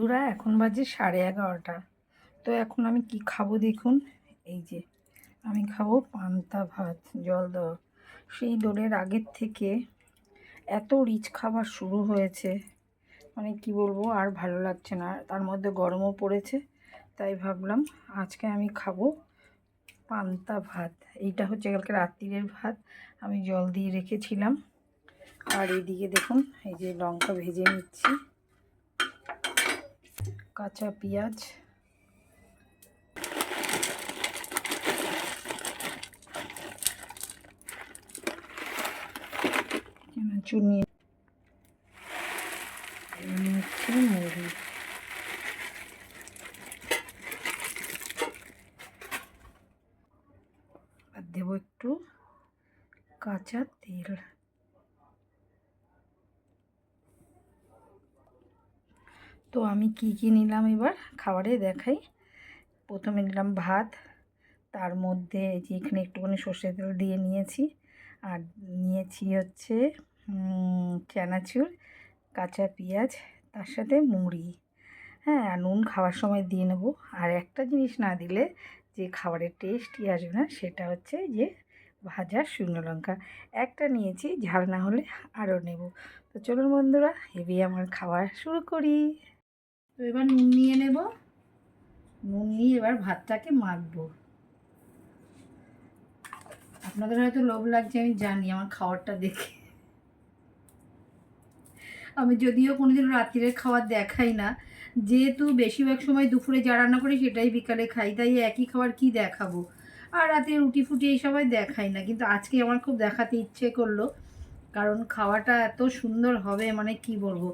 বন্ধুরা, এখন বাজে সাড়ে এগারোটা। তো এখন আমি কি খাব দেখুন? এই যে, আমি খাব পান্তা ভাত, জল দেওয়া। সেই দোলের আগের থেকে এত রিচ খাবার শুরু হয়েছে। মানে কি বলব, আর ভালো লাগছে না। তার মধ্যে গরমও পড়েছে, তাই ভাবলাম আজকে আমি খাব পান্তা ভাত। এইটা হচ্ছে কালকে রাত্রিরের ভাত, আমি জল দিয়ে রেখেছিলাম। আর এইদিকে দেখুন, এই যে লঙ্কা ভেজে নিচ্ছি। কাঁচা পেঁয়াজ চুনি হচ্ছে মুড়ি আর দেবো একটু কাঁচা তেল তো আমি কি কি নিলাম এবার? খাবারে দেখাই। প্রথমে নিলাম ভাত, তার মধ্যে যে এখানে একটুখানি সর্ষের তেল দিয়ে নিয়েছি। আর নিয়েছি হচ্ছে চানাচুর কাঁচা পেঁয়াজ, তার সাথে মুড়ি। হ্যাঁ আর নুন খাওয়ার সময় দিয়ে নেব। আর একটা জিনিস না দিলে যে খাবারের টেস্টই আসবে না, সেটা হচ্ছে যে ভাজা শুকনো লঙ্কা। একটা নিয়েছি, ঝাল না হলে আরও নেব। তো চলুন বন্ধুরা হেভি আমার খাওয়া শুরু করি। তো এবার নুন নিয়ে নেব। নুন নিয়ে এবার ভাতটাকে মাখবো। আপনাদের হয়তো লোভ লাগছে, আমি জানি, আমার খাবারটা দেখে। আমি যদিও কোনোদিন রাত্রিরের খাবার দেখাই না, যেহেতু বেশিরভাগ সময় দুপুরে যা রান্না করি সেটাই বিকালে খাই, তাই একই খাবার কি দেখাবো? আর রাতে রুটি ফুটি এই সবাই দেখাই না, কিন্তু আজকে আমার খুব দেখাতে ইচ্ছে করল। কারণ খাওয়াটা এত সুন্দর হবে মানে কি বলব?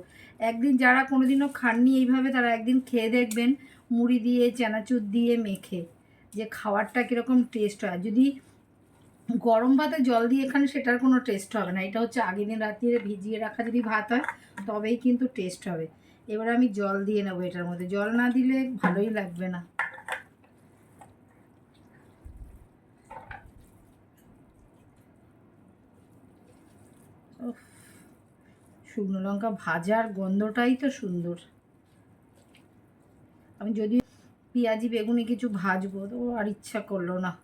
একদিন যারা কোনোদিনও খাননি এইভাবে, তারা একদিন খেয়ে দেখবেন মুড়ি দিয়ে, চানাচুর দিয়ে মেখে, যে খাবারটা কীরকম টেস্ট হয়। যদি গরম ভাতে জল দিয়ে এখানে সেটার কোনো টেস্ট হবে না। এটা হচ্ছে আগের দিন রাত্রিরে ভিজিয়ে রাখা যদি ভাত হয়, তবেই কিন্তু টেস্ট হবে। এবার আমি জল দিয়ে নেব এটার মধ্যে। জল না দিলে ভালোই লাগবে না। শুকনো লঙ্কা ভাজার গন্ধটাই তো সুন্দর। আমি যদি পেঁয়াজি বেগুনে কিছু ভাজবো, তো আর ইচ্ছা করল না।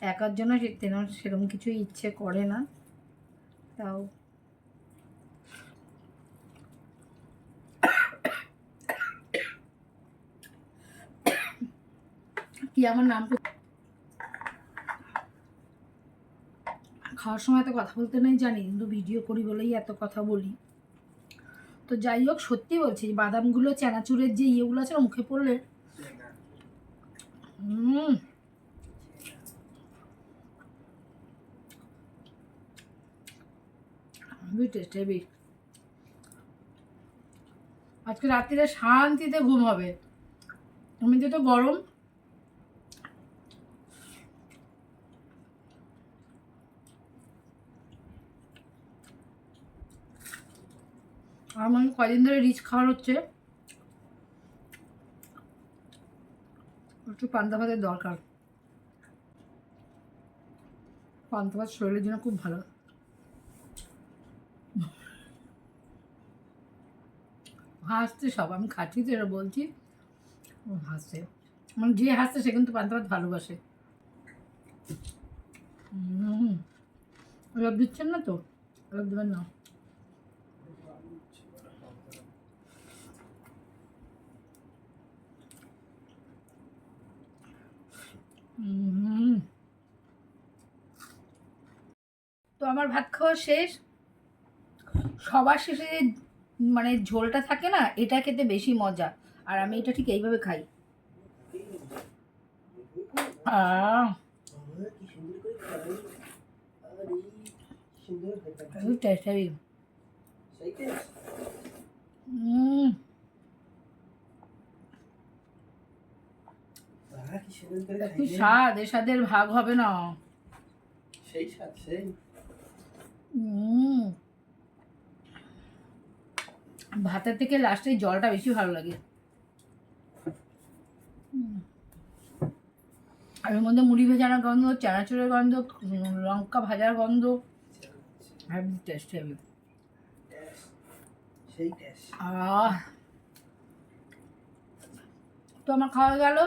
একার জন্য তেমন সেরকম কিছু ইচ্ছে করে না। তাও। কি আমার নাম কর- খাওয়ার সময় তো কথা বলতে নেই, জানি, কিন্তু ভিডিও করি বলেই এত কথা বলি। তো যাই হোক, সত্যি বলছি বাদামগুলো, চানাচুরের যে ইয়েগুলো আছে না, মুখে পড়লে হুম টেস্ট আজকে রাত্রিরে শান্তিতে ঘুম হবে। এমনিতে তো গরম আর মানে কদিন ধরে রিচ খাওয়ার হচ্ছে। একটু পান্তা ভাতের দরকার। পান্তা ভাত শরীরের জন্য খুব ভালো। হাসছে সব, আমি খাচ্ছি তো এটা বলছি। হাসছে। মানে যে হাসছে সে কিন্তু পান্তা ভাত ভালোবাসে। হুম ওসব দিচ্ছেন না তো? ওসব দেবেন না হুম তো আমার ভাত খাওয়া শেষ। সবার শেষে যে মানে ঝোলটা থাকে না এটা খেতে বেশি মজা। আর আমি এটা ঠিক এইভাবে খাই। স্বাদ এর স্বাদের ভাগ হবে না। সেই স্বাদ সেই। ভাতের থেকে লাস্টে জলটা বেশি ভালো লাগে। আর এর মধ্যে মুড়ি ভেজানোর গন্ধ চানাচুরের গন্ধ লঙ্কা ভাজার গন্ধ। হেভি টেস্ট আহ। তো আমার খাওয়া গেল।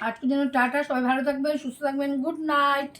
আজকের জন্য টাটা সবাই ভালো থাকবেন সুস্থ থাকবেন গুড নাইট